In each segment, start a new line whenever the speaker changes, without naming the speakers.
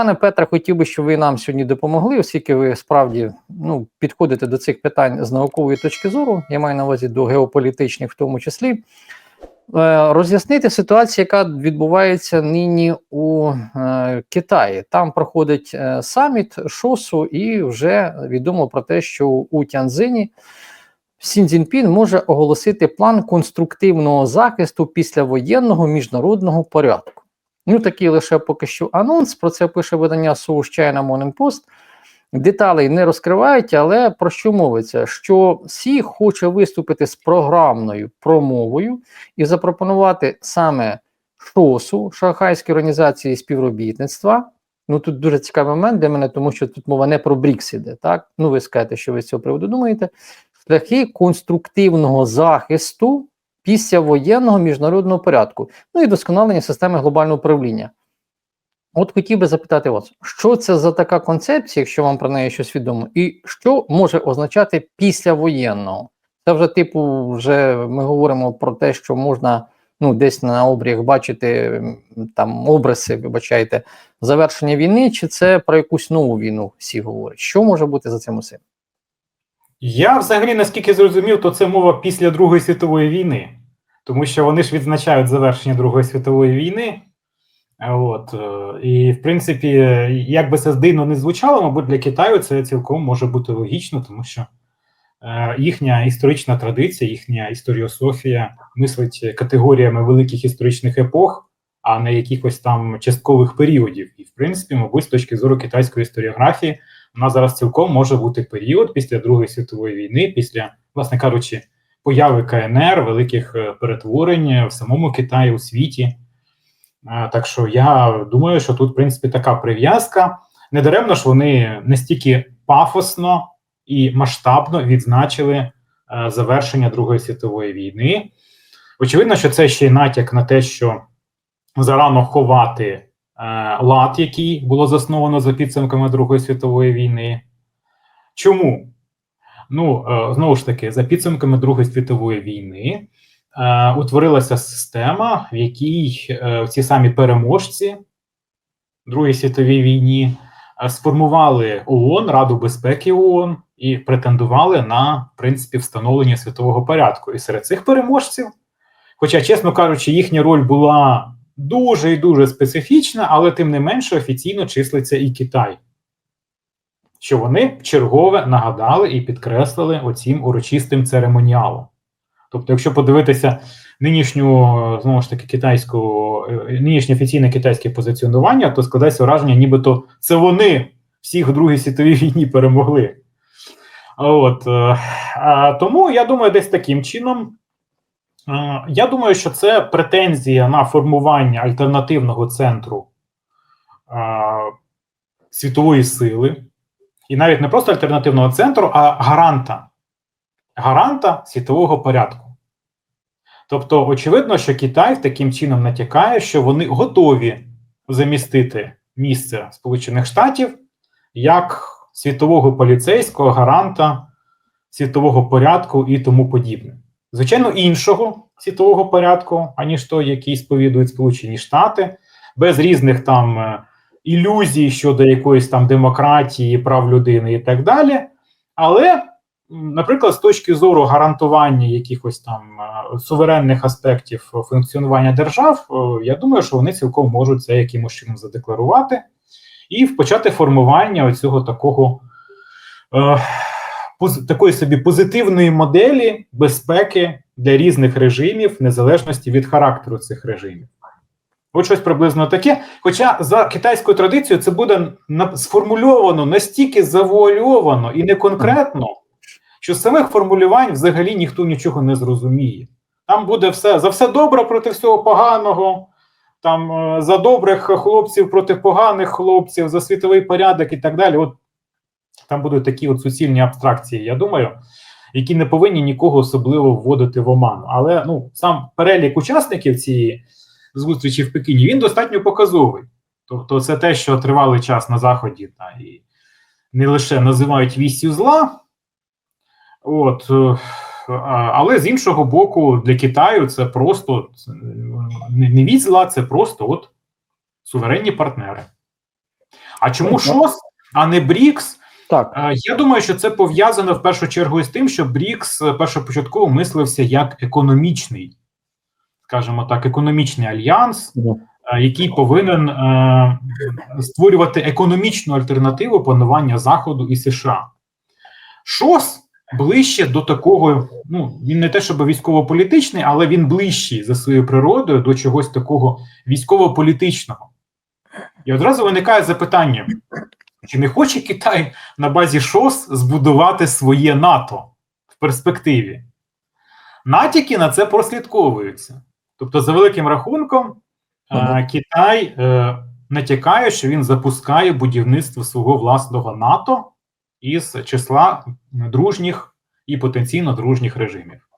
пане Петре, хотів би, щоб ви нам сьогодні допомогли, оскільки ви справді ну, підходите до цих питань з наукової точки зору, я маю на увазі до геополітичних в тому числі. Е, Роз'яснити ситуацію, яка відбувається нині у е, Китаї. Там проходить е, саміт ШОСу, і вже відомо про те, що у Тяньцзині Сін Цзіньпін може оголосити план конструктивного захисту післявоєнного міжнародного порядку. Ну, такий лише поки що анонс. Про це пише видання Source China Morning Post. Деталей не розкривають, але про що мовиться? Що Сі хоче виступити з програмною промовою і запропонувати саме ШОСу, Шанхайській організації співробітництва. Ну тут дуже цікавий момент для мене, тому що тут мова не про БРІКС іде, так? Ну, ви скажете, що ви з цього приводу думаєте. Шляхи конструктивного захисту післявоєнного міжнародного порядку, ну і досконалення системи глобального управління. От хотів би запитати вас, що це за така концепція, якщо вам про неї щось відомо, і що може означати післявоєнного? Це вже, типу, вже ми говоримо про те, що можна ну, десь на обріях бачити там обриси, вибачайте, завершення війни, чи це про якусь нову війну всі говорять? Що може бути за цим усім?
Я взагалі, наскільки зрозумів, то це мова після Другої світової війни, тому що вони ж відзначають завершення Другої світової війни. Е, От, е, і, в принципі, як би це дивно не звучало, мабуть, для Китаю це цілком може бути логічно, тому що е, їхня історична традиція, їхня історіософія мислить категоріями великих історичних епох, а не якихось там часткових періодів. І, в принципі, мабуть, з точки зору китайської історіографії, нас зараз цілком може бути період після Другої світової війни, після, власне кажучи, появи КНР, великих е, перетворень в самому Китаї у світі. Так що я думаю, що тут, в принципі, така прив'язка. Недаремно ж вони настільки пафосно і масштабно відзначили е, завершення Другої світової війни. Очевидно, що це ще й натяк на те, що зарано ховати е, лад, який було засновано за підсумками Другої світової війни. Чому? Ну, е, знову ж таки, за підсумками Другої світової війни е, утворилася система, в якій е, ці самі переможці Другої світовій війні сформували ООН, Раду безпеки ООН і претендували на в принципі встановлення світового порядку. І серед цих переможців, хоча, чесно кажучи, їхня роль була дуже і дуже специфічна, але тим не менше офіційно числиться і Китай. Що вони чергове нагадали і підкреслили оцім урочистим церемоніалом. Тобто, якщо подивитися нинішню знову ж таки китайську, е, нинішнє офіційне китайське позиціонування, то складається враження, нібито це вони всіх в Другій світовій війні перемогли. От е, а, тому я думаю, десь таким чином. е, Я думаю, що це претензія на формування альтернативного центру е, світової сили, і навіть не просто альтернативного центру, а гаранта гаранта світового порядку. Тобто, очевидно, що Китай таким чином натякає, що вони готові замістити місце Сполучених Штатів як світового поліцейського гаранта світового порядку і тому подібне. Звичайно, іншого світового порядку, аніж той, який сповідують Сполучені Штати, без різних там ілюзій щодо якоїсь там демократії, прав людини і так далі. Але наприклад, з точки зору гарантування якихось там е, суверенних аспектів функціонування держав, е, я думаю, що вони цілком можуть це якимось чином задекларувати і почати формування оцього такого е, такої собі позитивної моделі безпеки для різних режимів, незалежності від характеру цих режимів. От щось приблизно таке. Хоча за китайською традицією це буде сформульовано настільки завуальовано і не конкретно, що з самих формулювань взагалі ніхто нічого не зрозуміє. Там буде все за все добре проти всього поганого, там е, за добрих хлопців проти поганих хлопців, за світовий порядок і так далі. От там будуть такі от суцільні абстракції, я думаю, які не повинні нікого особливо вводити в оману. Але ну сам перелік учасників цієї зустрічі в Пекіні він достатньо показовий. Тобто, це те, що тривалий час на заході, та і не лише називають вістю зла. От, е, але з іншого боку, для Китаю це просто це, не від зла, це просто от суверенні партнери. А чому
Ну,
ШОС, а не БРІКС?
Так,
Е, Я думаю, що це пов'язано в першу чергу із тим, що БРІКС е, першопочатково мислився як економічний, скажімо так, економічний альянс, е, який повинен е, створювати економічну альтернативу панування Заходу і США. ШОС ближче до такого, ну він не те, щоб військово-політичний, але він ближчий за своєю природою до чогось такого військово-політичного. І одразу виникає запитання: чи не хоче Китай на базі ШОС збудувати своє НАТО в перспективі? Натяки на це прослідковуються. Тобто, за великим рахунком, е, Китай е, натякає, що він запускає будівництво свого власного НАТО із числа дружніх і потенційно дружніх режимів.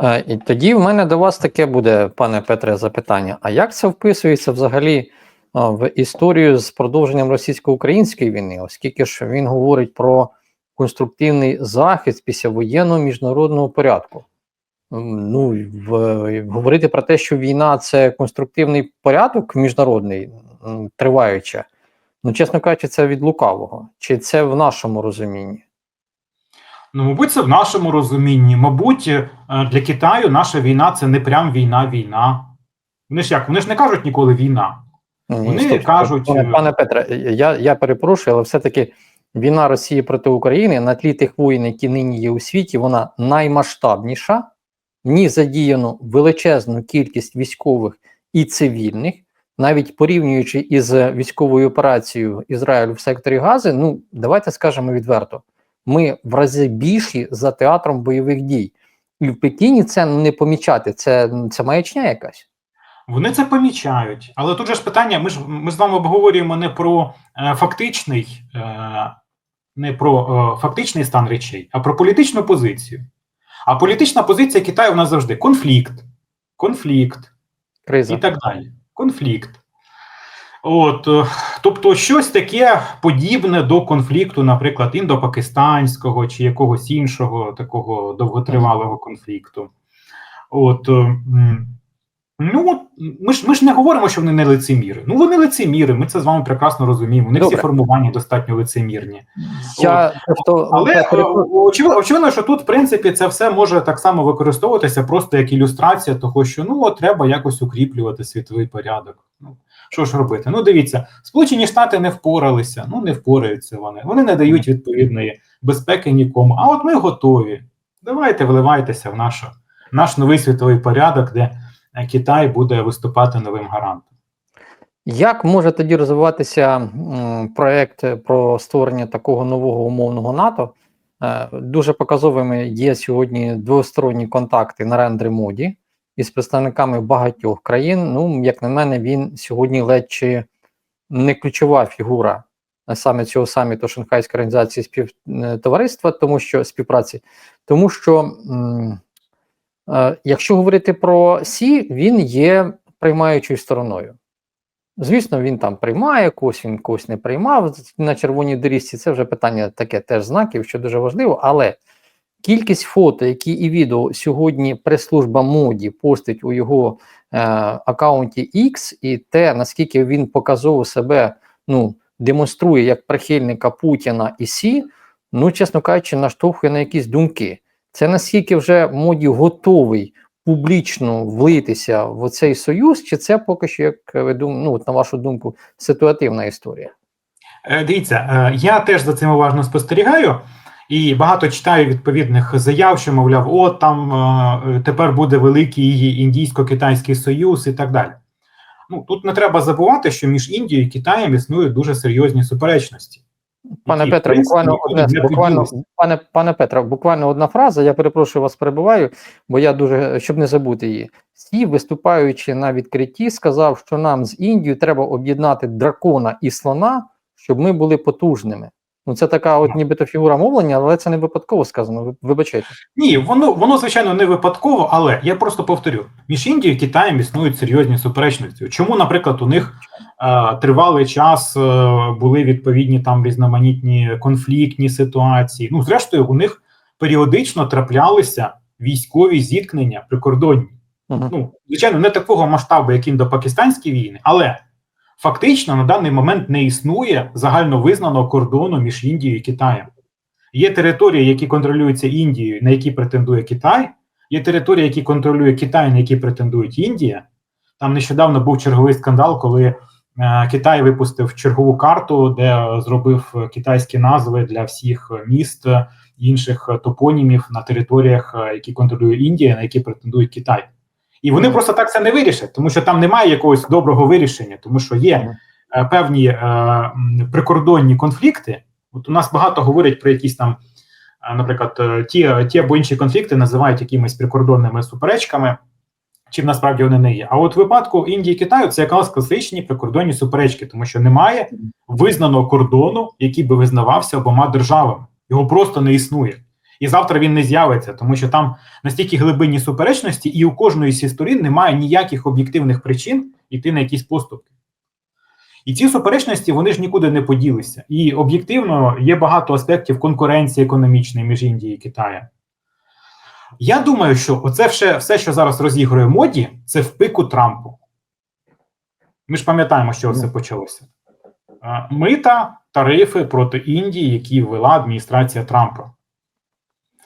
Е, І тоді в мене до вас таке буде, пане Петре, запитання: а як це вписується взагалі в історію з продовженням російсько-української війни, оскільки ж він говорить про конструктивний захист післявоєнного міжнародного порядку? М, Ну, в, говорити про те, що війна це конструктивний порядок міжнародний, триваюча, ну, чесно кажучи, це від лукавого. Чи це в нашому розумінні?
Ну, мабуть, це в нашому розумінні. Мабуть, е, для Китаю наша війна це не прям війна-війна. Вони ж як? Вони ж не кажуть ніколи війна.
Ні,
Вони
стоп, стоп.
кажуть,
пане,
е,
пане Петре, я, я перепрошую, але все-таки війна Росії проти України на тлі тих воїн, які нині є у світі, вона наймасштабніша. В ній задіяно величезну кількість військових і цивільних, навіть порівнюючи із військовою операцією Ізраїлю в секторі Гази, ну давайте скажемо відверто: ми в рази більші за театром бойових дій. І в Пекіні це не помічати, це, це маячня якась.
Вони це помічають. Але тут же ж питання: ми ж ми з вами обговорюємо не про е, фактичний, е, не про е, фактичний стан речей, а про політичну позицію. А політична позиція Китаю в нас завжди конфлікт, конфлікт.
Криза.
і так далі. Конфлікт. От, е, тобто, щось таке подібне до конфлікту, наприклад, індопакистанського чи якогось іншого такого довготривалого конфлікту. От, е, ну, ми ж, ми ж не говоримо, що вони не лицеміри. Ну, вони лицеміри, ми це з вами прекрасно розуміємо. Вони
Добре.
всі формування достатньо лицемірні.
Я просто
Але
я
е, очевидно, очевидно, що тут, в принципі, це все може так само використовуватися просто як ілюстрація того, що ну от треба якось укріплювати світовий порядок. Ну що ж робити? Ну дивіться, Сполучені Штати не впоралися, ну не впораються вони. Вони не дають відповідної безпеки нікому. А от ми готові. Давайте вливайтеся в нашу, наш новий світовий порядок, де Китай буде виступати новим гарантом.
Як може тоді розвиватися проект про створення такого нового умовного НАТО? Е, Дуже показовими є сьогодні двосторонні контакти на рендері моді із представниками багатьох країн. Ну, як на мене, він сьогодні ледь чи не ключова фігура е, саме цього саміту Шанхайської організації співтовариства, тому що співпраці, тому що м, е, якщо говорити про Сі, він є приймаючою стороною. Звісно, він там приймає когось, він когось не приймав на червоній доріжці. Це вже питання таке теж знаків, що дуже важливо. Але кількість фото, які і відео сьогодні прес-служба моді постить у його е, аккаунті X, і те, наскільки він показово себе ну, демонструє як прихильника Путіна і Сі, ну, чесно кажучи, наштовхує на якісь думки. Це наскільки вже моді готовий публічно влитися в цей союз, чи це поки що, як ви думаєте, ну, от на вашу думку, ситуативна історія?
Е, Дивіться, е, я теж за цим уважно спостерігаю і багато читаю відповідних заяв, що мовляв, от там е, тепер буде великий індійсько-китайський союз і так далі. Ну тут не треба забувати, що між Індією і Китаєм існують дуже серйозні суперечності.
Пане Петре, буквально одне буквально пане пане Петре, буквально одна фраза. Я перепрошую вас, перебуваю, бо я дуже щоб не забути її. Сі, виступаючи на відкритті, сказав, що нам з Індією треба об'єднати дракона і слона, щоб ми були потужними. Ну це така, от нібито фігура мовлення, але це не випадково сказано. Вибачайте.
Ні, воно воно звичайно не випадково, але я просто повторю: між Індією і Китаєм існують серйозні суперечності. Чому, наприклад, у них тривалий час е, були відповідні там різноманітні конфліктні ситуації? Ну, зрештою, у них періодично траплялися військові зіткнення прикордонні.
Угу.
Ну, звичайно, не такого масштабу, як індопакистанські війни, але фактично на даний момент не існує загальновизнаного кордону між Індією і Китаєм. Є території, які контролюються Індією, на які претендує Китай, є території, які контролює Китай, на які претендують Індія. Там нещодавно був черговий скандал, коли е, Китай випустив чергову карту, де зробив е, китайські назви для всіх е, міст, е, інших е, топонімів на територіях, е, які контролює Індія, на які претендує Китай. І вони просто так це не вирішать, тому що там немає якогось доброго вирішення, тому що є е, певні е, прикордонні конфлікти. От у нас багато говорять про якісь там, е, наприклад, е, ті, ті або інші конфлікти називають якимись прикордонними суперечками, чим насправді вони не є. А от в випадку Індії і Китаю це якраз класичні прикордонні суперечки, тому що немає визнаного кордону, який би визнавався обома державами. Його просто не існує. І завтра він не з'явиться, тому що там настільки глибинні суперечності, і у кожної зі сторін немає ніяких об'єктивних причин йти на якісь поступки. І ці суперечності вони ж нікуди не поділися. І об'єктивно є багато аспектів конкуренції економічної між Індією і Китаєм. Я думаю, що оце все, все, що зараз розігрує моді, це в пику Трампу. Ми ж пам'ятаємо, що це почалося. Е, Мита, тарифи проти Індії, які ввела адміністрація Трампа.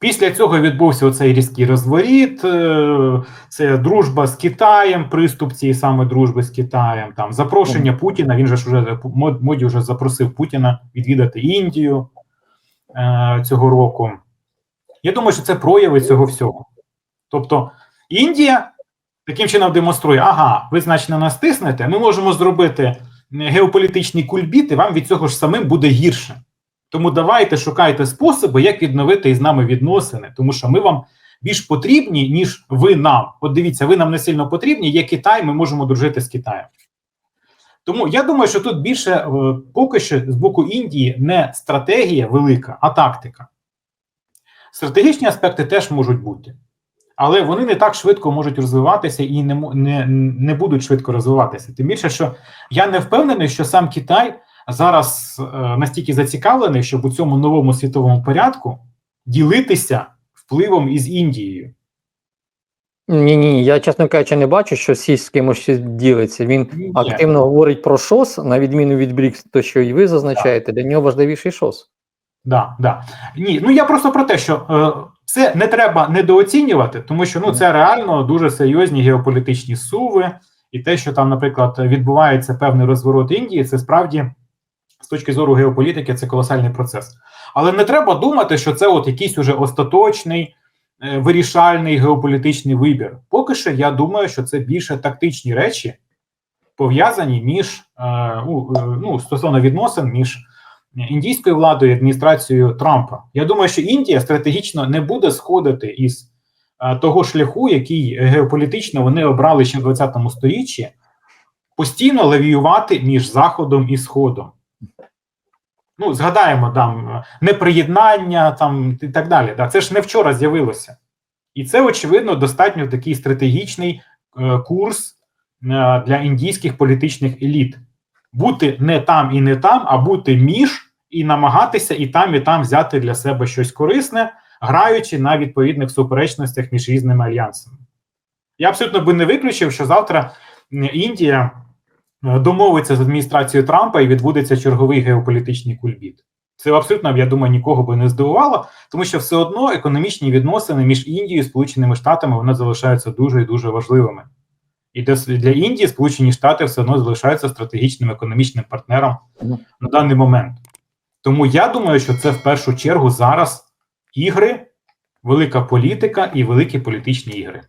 Після цього відбувся оцей різкий розворіт, е, це дружба з Китаєм, приступ цієї саме дружби з Китаєм, там запрошення Путіна. Він же ж уже моді вже запросив Путіна відвідати Індію е, цього року. Я думаю, що це прояви цього всього. Тобто, Індія таким чином демонструє: ага, ви, значить, на нас тиснете, ми можемо зробити геополітичний кульбіт, і вам від цього ж самим буде гірше. Тому давайте шукайте способи, як відновити із нами відносини, тому що ми вам більш потрібні, ніж ви нам. От дивіться, ви нам не сильно потрібні. Є Китай, ми можемо дружити з Китаєм. Тому я думаю, що тут більше е, поки що з боку Індії не стратегія велика, а тактика. Стратегічні аспекти теж можуть бути, але вони не так швидко можуть розвиватися і не, не, не будуть швидко розвиватися. Тим більше, що я не впевнений, що сам Китай зараз е, настільки зацікавлений, щоб у цьому новому світовому порядку ділитися впливом із Індією.
Ні, ні, я чесно кажучи, не бачу, що Сі з кимось ділиться. Він
Ні.
активно говорить про ШОС, на відміну від БРІКС, то що і ви зазначаєте, для нього важливіший ШОС.
Да, да. Ні, ну я просто про те, що е, це не треба недооцінювати, тому що ну це реально дуже серйозні геополітичні суви, і те, що там, наприклад, відбувається певний розворот Індії, це справді з точки зору геополітики це колосальний процес. Але не треба думати, що це от якийсь уже остаточний е, вирішальний геополітичний вибір. Поки що я думаю, що це більше тактичні речі, пов'язані між е, е, ну, стосовно відносин між індійською владою і адміністрацією Трампа. Я думаю, що Індія стратегічно не буде сходити із е, того шляху, який геополітично вони обрали ще в 20 сторіччі, постійно лавіювати між Заходом і Сходом. Ну, згадаємо там е, неприєднання там і так далі. Да. Це ж не вчора з'явилося. І це, очевидно, достатньо такий стратегічний е, курс е, для індійських політичних еліт. Бути не там і не там, а бути між і намагатися і там, і там взяти для себе щось корисне, граючи на відповідних суперечностях між різними альянсами. Я абсолютно би не виключив, що завтра Індія е, домовиться з адміністрацією Трампа і відбудеться черговий геополітичний кульбіт. Це абсолютно, я думаю, нікого би не здивувало, тому що все одно економічні відносини між Індією і Сполученими Штатами вони залишаються дуже і дуже важливими. І для, Індії Сполучені Штати все одно залишаються стратегічним економічним партнером на даний момент. Тому я думаю, що це в першу чергу зараз ігри, велика політика і великі політичні ігри.